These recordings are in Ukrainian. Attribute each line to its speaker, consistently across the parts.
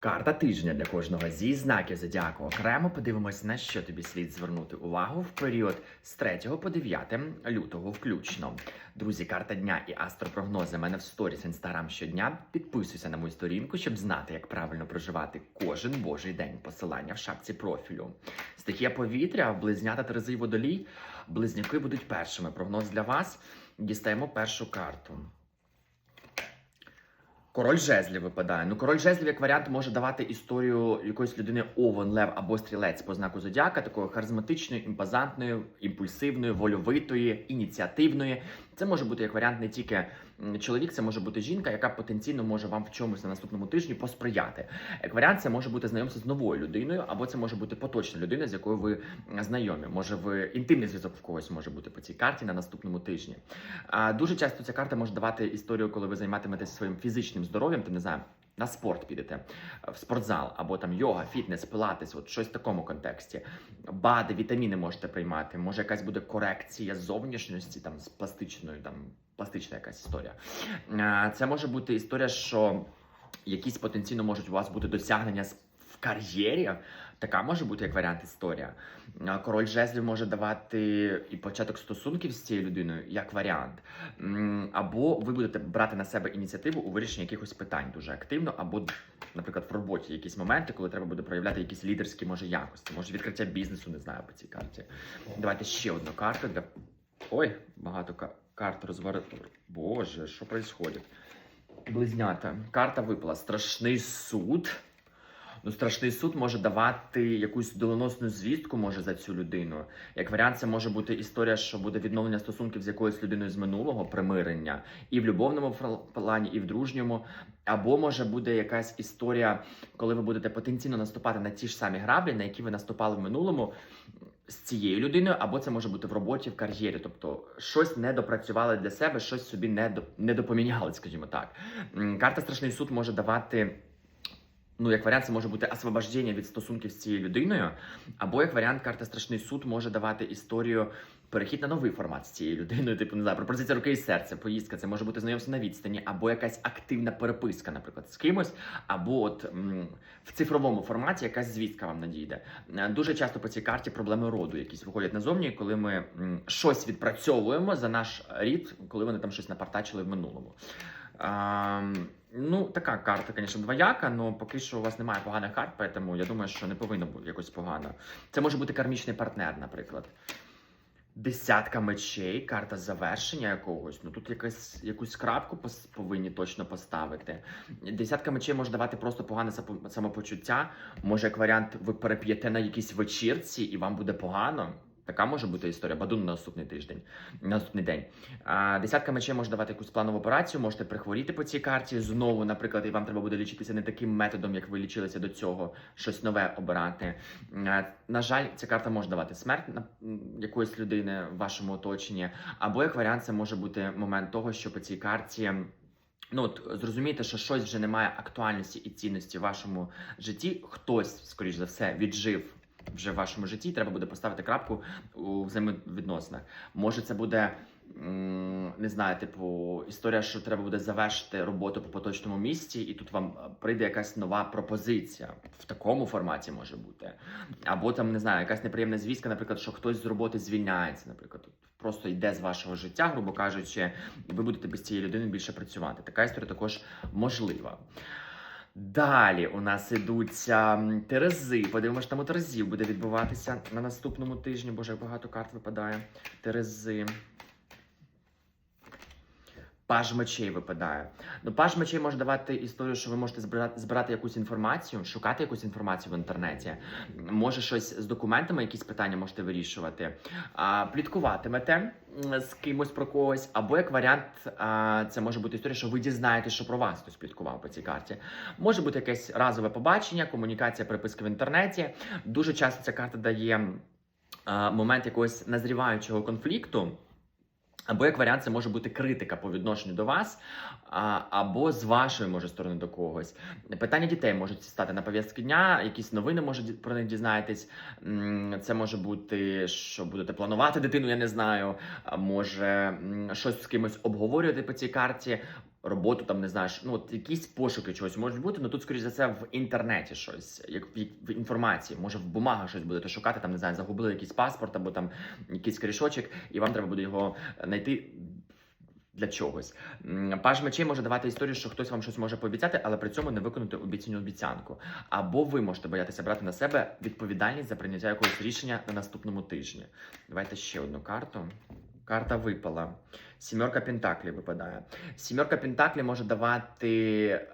Speaker 1: Карта тижня для кожного зі знаків зодіаку. Окремо подивимось, на що тобі слід звернути увагу в період з 3 по 9 лютого включно. Друзі, карта дня і астропрогнози мене в сторіс інстаграм щодня. Підписуйся на мою сторінку, щоб знати, як правильно проживати кожен божий день. Посилання в шапці профілю. Стихія повітря, близнята Терези водолій. Близнюки будуть першими. Прогноз для вас. Дістаємо першу карту. Король жезлів випадає. Ну, король жезлів як варіант може давати історію якоїсь людини овен, лев або стрілець по знаку зодіака, такої харизматичної, імпозантної, імпульсивної, вольовитої, ініціативної. Це може бути як варіант не тільки чоловік, це може бути жінка, яка потенційно може вам в чомусь на наступному тижні посприяти. Як варіант, це може бути знайомство з новою людиною, або це може бути поточна людина, з якою ви знайомі. Може, ви інтимний зв'язок в когось може бути по цій карті на наступному тижні. А, дуже часто ця карта може давати історію, коли ви займатиметесь своїм фізичним здоров'ям, то не знаю. На спорт підете в спортзал, або там йога, фітнес, пилатес, от щось в такому контексті. БАДи, вітаміни можете приймати. Може, якась буде корекція зовнішності, там з пластичною, там пластична якась історія. Е, Це може бути історія, що якісь потенційно можуть у вас бути досягнення з- кар'єрі. Така може бути як варіант історія. Король жезлів може давати і початок стосунків з цією людиною як варіант. Або ви будете брати на себе ініціативу у вирішенні якихось питань дуже активно, або, наприклад, в роботі якісь моменти, коли треба буде проявляти якісь лідерські може якості, може відкриття бізнесу, не знаю по цій карті. Давайте ще одну карту для. Ой, багато карт розварив. Боже, що відбувається? Близнята. Карта випала. Страшний суд. Ну, страшний суд може давати якусь доленосну звістку, може за цю людину. Як варіант, це може бути історія, що буде відновлення стосунків з якоюсь людиною з минулого, примирення, і в любовному плані, і в дружньому. Або може буде якась історія, коли ви будете потенційно наступати на ті ж самі граблі, на які ви наступали в минулому з цією людиною, або це може бути в роботі, в кар'єрі. Тобто щось не допрацювали для себе, щось собі не допоміняли, скажімо так. Карта Страшний суд може давати. Ну, як варіант, це може бути освобождення від стосунків з цією людиною, або як варіант, карта Страшний суд може давати історію перехід на новий формат з цією людиною, типу, не знаю, пропозиція руки і серця, поїздка, це може бути знайомство на відстані, або якась активна переписка, наприклад, з кимось, або от м, в цифровому форматі якась звістка вам надійде. Е, Дуже часто по цій карті проблеми роду якісь виходять назовні, коли ми м, щось відпрацьовуємо за наш рід, коли вони там щось напартачили в минулому. А, ну, така карта, звісно, двояка, але поки що у вас немає поганих карт, тому я думаю, що не повинно бути якось погано. Це може бути кармічний партнер, наприклад. Десятка мечей, карта завершення якогось. Ну тут якась якусь крапку повинні точно поставити. Десятка мечей може давати просто погане самопочуття. Може, як варіант, ви переп'єте на якійсь вечірці і вам буде погано. Така може бути історія. Бадун на наступний тиждень, на наступний день. А, десятка мечей може давати якусь планову операцію, можете прихворіти по цій карті знову, наприклад, і вам треба буде лічитися не таким методом, як ви лічилися до цього, щось нове обирати. А, на жаль, ця карта може давати смерть на якоїсь людини в вашому оточенні, або як варіант, це може бути момент того, що по цій карті. Ну, от зрозумійте, що щось вже не має актуальності і цінності в вашому житті. Хтось, скоріш за все, віджив вже в вашому житті. Треба буде поставити крапку у взаємовідносинах. Може, це буде. Не знаю, типу, історія, що треба буде завершити роботу по поточному місці, і тут вам е, прийде якась нова пропозиція. В такому форматі може бути. Або там, не знаю, якась неприємна звістка, наприклад, що хтось з роботи звільняється, наприклад, просто йде з вашого життя, грубо кажучи, і ви будете без цієї людини більше працювати. Така історія також можлива. Далі у нас ідуться Терези. Подивимося, там у Терезів буде відбуватися на наступному тижні. Боже, як багато карт випадає. Терези. Паж мечей випадає. Ну, паж мечей може давати історію, що ви можете збирати, збирати якусь інформацію, шукати якусь інформацію в інтернеті. Може, щось з документами, якісь питання можете вирішувати. А, пліткуватимете з кимось про когось, або як варіант, а, це може бути історія, що ви дізнаєтесь, що про вас хтось пліткував по цій карті. Може бути якесь разове побачення, комунікація, переписка в інтернеті. Дуже часто ця карта дає момент якогось назріваючого конфлікту. Або як варіант, це може бути критика по відношенню до вас, а, або з вашої може сторони до когось. Питання дітей можуть стати на пов'язки дня, якісь новини може про них дізнаєтесь. Це може бути, що будете планувати дитину, я не знаю. Може щось з кимось обговорювати по цій карті. Роботу, там не знаєш, ну от якісь пошуки чогось можуть бути. Ну тут, скоріш за це, в інтернеті щось, як в, в інформації, може в бумагах щось будете шукати, там не знаю, загубили якийсь паспорт або там якийсь корішочок, і вам треба буде його знайти. Для чогось паж мечей може давати історію, що хтось вам щось може пообіцяти, але при цьому не виконати обіцяну обіцянку. Або ви можете боятися брати на себе відповідальність за прийняття якогось рішення на наступному тижні. Давайте ще одну карту. Карта випала. Сімерка Пентаклі випадає. Сімерка Пентаклі може давати е,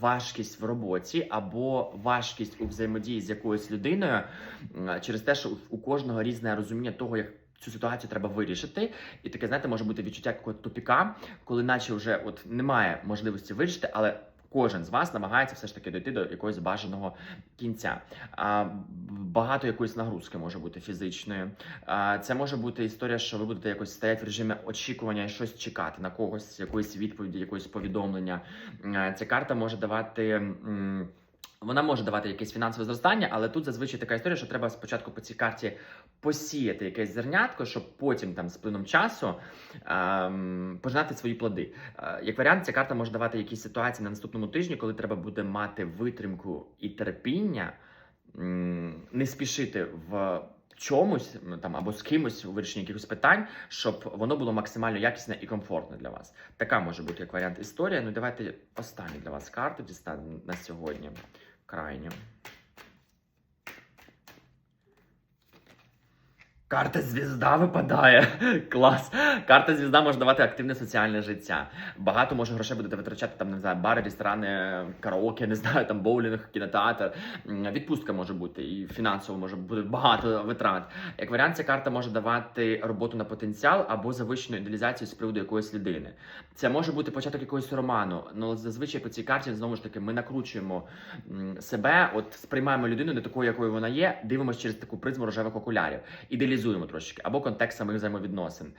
Speaker 1: важкість в роботі або важкість у взаємодії з якоюсь людиною через те, що у кожного різне розуміння того, як цю ситуацію треба вирішити. І таке, знаєте, може бути відчуття якогось тупіка, коли наче вже от немає можливості вирішити, але кожен з вас намагається все ж таки дойти до якогось бажаного кінця. Багато якоїсь нагрузки може бути фізичної. А, це може бути історія, що ви будете якось стояти в режимі очікування і щось чекати на когось, якоїсь відповіді, якоїсь повідомлення. Ця карта може давати. вона може давати якесь фінансове зростання, але тут зазвичай така історія, що треба спочатку по цій карті посіяти якесь зернятко, щоб потім там з плином часу ем, пожинати свої плоди. Е, як варіант, ця карта може давати якісь ситуації на наступному тижні, коли треба буде мати витримку і терпіння, м, не спішити в. Чомусь там або з кимось у вирішенні якихось питань, щоб воно було максимально якісне і комфортне для вас. Така може бути як варіант історія. Ну давайте останню для вас карту дістанемо на сьогодні. Крайню. Карта звізда випадає. Клас. Карта звізда може давати активне соціальне життя. Багато може грошей будете витрачати там, не знаю, бари, ресторани, караоке, не знаю, там боулінг, кінотеатр. Відпустка може бути і фінансово може бути багато витрат. Як варіант, ця карта може давати роботу на потенціал або завищену ідеалізацію з приводу якоїсь людини. Це може бути початок якогось роману. Ну зазвичай по цій карті знову ж таки ми накручуємо себе, от сприймаємо людину не такою, якою вона є, дивимося через таку призму рожевих окулярів, ідеалізуємо трошки, або контекст самих взаємовідносин.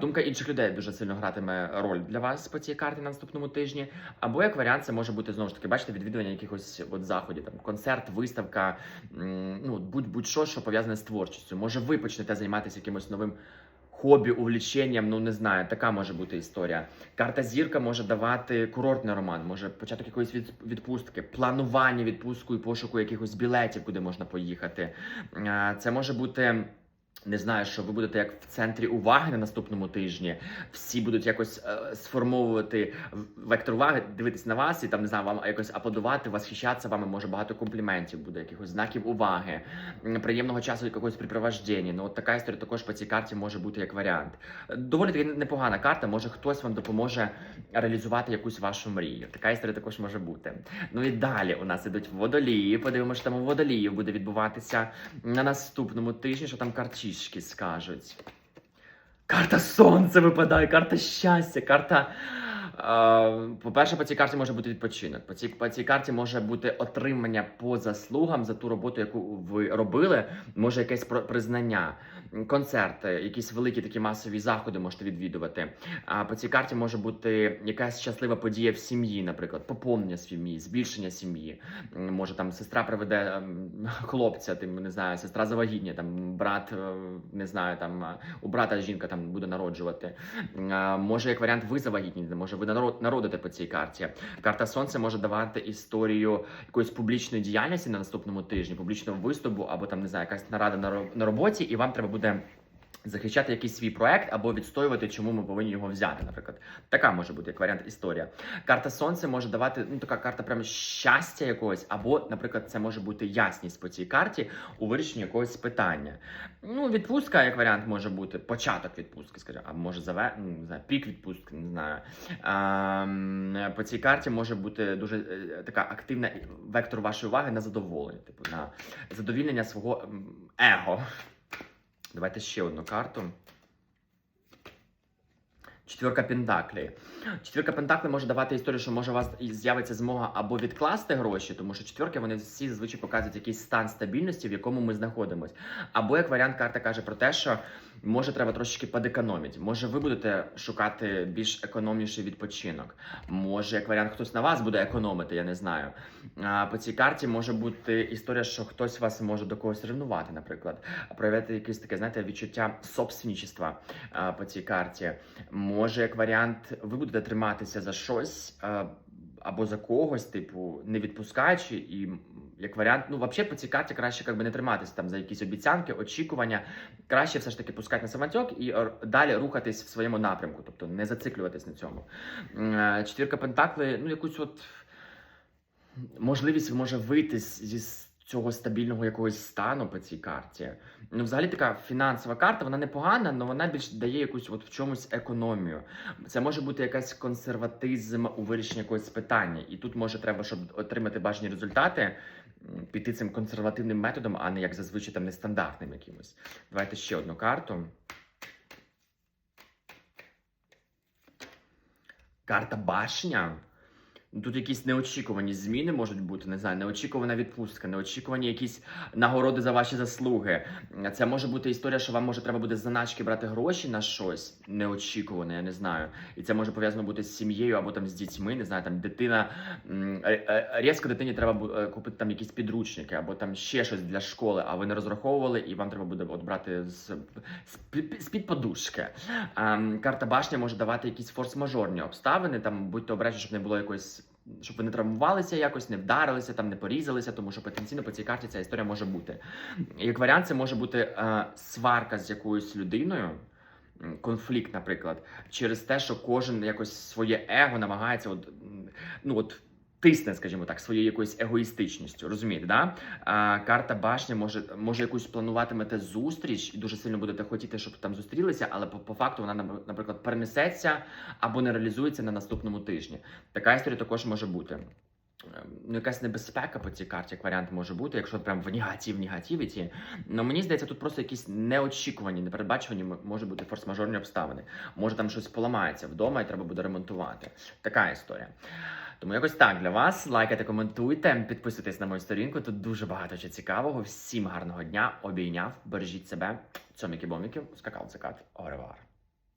Speaker 1: Думка інших людей дуже сильно гратиме роль для вас по цій карті на наступному тижні. Або як варіант, це може бути знову ж таки, бачите, відвідування якихось от заходів, там концерт, виставка, ну будь будь-що, що пов'язане з творчістю. Може, ви почнете займатися якимось новим. Хобі, увліченням, ну не знаю, така може бути історія. Карта зірка може давати курортний роман, може початок якоїсь відпустки, планування відпустку і пошуку якихось білетів, куди можна поїхати. Це може бути. Не знаю, що ви будете як в центрі уваги на наступному тижні. Всі будуть якось е, сформовувати вектор уваги, дивитись на вас і там не знаю, вам якось аплодувати, восхищатися вами. Може багато компліментів буде, якихось знаків уваги, приємного часу якогось припроваждення. Ну от така історія також по цій карті може бути як варіант. Доволі таки непогана карта. Може хтось вам допоможе реалізувати якусь вашу мрію. Така історія також може бути. Ну і далі у нас ідуть водолії. Подивимося, що там у водоліїв буде відбуватися на наступному тижні, що там картішки скажуть. Карта сонця випадає, карта щастя, карта. Е, По-перше, по цій карті може бути відпочинок. По цій, по цій карті може бути отримання по заслугам за ту роботу, яку ви робили. Може якесь признання, концерти, якісь великі такі масові заходи можете відвідувати. А по цій карті може бути якась щаслива подія в сім'ї, наприклад, поповнення сім'ї, збільшення сім'ї. Може там сестра приведе ем, хлопця, тим не знаю, сестра завагітня, там брат, е, не знаю, там е, у брата жінка там буде народжувати. Може, як варіант, ви завагітніте, може ви народ- народите по цій карті. Карта Сонця може давати історію якоїсь публічної діяльності на наступному тижні, публічного виступу, або там не знаю, якась нарада на роботі, і вам треба буде. Захищати якийсь свій проект або відстоювати, чому ми повинні його взяти. Наприклад, така може бути як варіант історія. Карта сонця може давати ну така карта прямо щастя якогось, або, наприклад, це може бути ясність по цій карті у вирішенні якогось питання. Ну, відпустка, як варіант, може бути початок відпустки, скажімо, а може заве ну, не знаю, пік відпустки, не знаю. Ем, по цій карті може бути дуже е, така активна вектор вашої уваги на задоволення, типу на задовільнення свого ем, его. Давайте ще одну карту. Четвірка Пентаклі. Четвірка Пентаклі може давати історію, що може у вас з'явиться змога або відкласти гроші, тому що четвірки вони всі зазвичай показують якийсь стан стабільності, в якому ми знаходимося. Або як варіант, карта каже про те, що Може, треба трошечки підекономити. Може, ви будете шукати більш економніший відпочинок. Може, як варіант, хтось на вас буде економити, я не знаю. А, По цій карті може бути історія, що хтось вас може до когось ревнувати, наприклад, проявляти якесь таке, знаєте, відчуття собственничества по цій карті. Може, як варіант, ви будете триматися за щось. Або за когось, типу, не відпускаючи, і як варіант, ну взагалі по краще якби не триматися там за якісь обіцянки, очікування. Краще все ж таки пускати на самотек і далі рухатись в своєму напрямку, тобто не зациклюватись на цьому. Е, Четвірка Пентакли, ну якусь от можливість може вийти зі цього стабільного якогось стану по цій карті. Ну, взагалі така фінансова карта, вона непогана, але вона більш дає якусь от в чомусь економію. Це може бути якась консерватизм у вирішенні якогось питання. І тут може треба, щоб отримати бажані результати, піти цим консервативним методом, а не як зазвичай там нестандартним якимось. Давайте ще одну карту. Карта башня. Ну, Тут якісь неочікувані зміни можуть бути, не знаю, неочікувана відпустка, неочікувані якісь нагороди за ваші заслуги. Це може бути історія, що вам може треба буде заначки брати гроші на щось неочікуване, я не знаю. І це може пов'язано бути з сім'єю або там з дітьми. Не знаю, там дитина е, е, різко дитині треба е, купити там якісь підручники або там ще щось для школи, а ви не розраховували, і вам треба буде от брати з, з, під- подушки. Ем, карта башня може давати якісь форс-мажорні обставини. Там будьте обережні, щоб не було якоїсь. Щоб ви не травмувалися якось, не вдарилися, там не порізалися, тому що потенційно по цій карті ця історія може бути. Як варіант, це може бути е, сварка з якоюсь людиною, конфлікт, наприклад, через те, що кожен якось своє его намагається, от, ну от. Тисне, скажімо так, своєю якоюсь егоїстичністю, розумієте, да? А, карта башня може, може якусь плануватимете зустріч і дуже сильно будете хотіти, щоб там зустрілися, але по, по факту вона, нап- наприклад, перенесеться або не реалізується на наступному тижні. Така історія також може бути. Ем, Ну, якась небезпека по цій карті, як варіант може бути, якщо прям в негатив, негатив іти. Ну мені здається, тут просто якісь неочікувані, непередбачувані може бути форс-мажорні обставини. Може там щось поламається вдома і треба буде ремонтувати. Така історія. Тому якось так для вас. Лайкайте, коментуйте, підписуйтесь на мою сторінку. Тут дуже багато ще цікавого. Всім гарного дня. Обійняв, бережіть себе. Цьоміки-боміки, скакав цикад. Оревар.